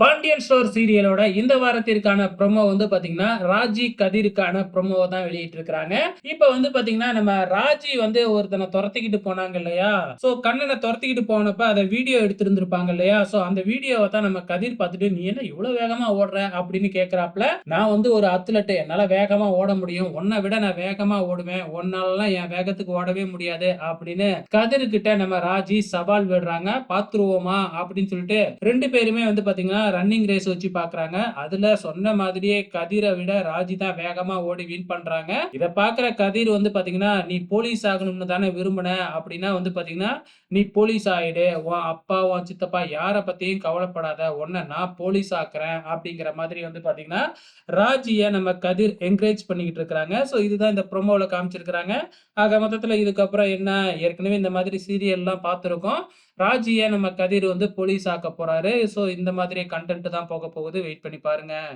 Pandian store சீரியலோட இந்த வாரத்திற்கான promo வந்து பாத்தீங்கன்னா ராஜி கதிருக்கான ப்ரொமோவை தான் வெளியிட்டு இருக்காங்க இப்ப வந்து பாத்தீங்கன்னா நம்ம ராஜி வந்து ஒருத்தனை துரத்திக்கிட்டு போனாங்க இல்லையா? சோ கண்ணனை துரத்திக்கிட்டு போனப்ப அதை வீடியோ எடுத்திருந்திருப்பாங்க இல்லையா? சோ அந்த வீடியோவை தான் நம்ம கதிர் பார்த்துட்டு நீ என்ன இவ்வளவு வேகமா ஓடுற? அப்படின்னு கேக்குறாப்ல. நான் வந்து ஒரு அத்லட்டு என்னால வேகமா ஓட முடியும். உன்னை விட நான் வேகமா ஓடுவேன். உன்னாலலாம் என் வேகத்துக்கு ஓடவே முடியாது. அப்படின்னு கதிர்கிட்ட நம்ம ராஜி சவால் விடுறாங்க. பாத்துருவோமா அப்படின்னு சொல்லிட்டு ரெண்டு பேருமே வந்து பாத்தீங்கன்னா ரன்னிங் ரேஸ் வச்சு பாக்குறாங்க. அதுல சொன்ன மாதிரியே கதிரை விட ராஜி தான் வேகமா ஓடி வின் பண்றாங்க. இதை பாக்குற கதிர் வந்து பாத்தீங்கன்னா நீ போலீஸ் ஆகணும்னு தானே விரும்பின. அப்படின்னா வந்து பாத்தீங்கன்னா நீ போலீஸ் ஆயிடு. உன் அப்பா உன் சித்தப்பா யார பத்தியும் கவலைப்படாத. உன்னை நான் போலீஸ் ஆக்குறேன். அப்படிங்கிற மாதிரி வந்து பாத்தீங்கன்னா ராஜிய நம்ம கதிர் என்கரேஜ் பண்ணிக்கிட்டு இருக்கிறாங்க. ஸோ இதுதான் இந்த ப்ரொமோவில் காமிச்சிருக்கிறாங்க. ஆக மொத்தத்தில் இதுக்கப்புறம் என்ன? ஏற்கனவே இந்த மாதிரி சீரியல்லாம் பார்த்துருக்கோம். ராஜியை நம்ம கதிர் வந்து போலீஸ் ஆக்க போறாரு. ஸோ இந்த மாதிரி கண்டென்ட் தான் போக போகுது. வெயிட் பண்ணி பாருங்கள்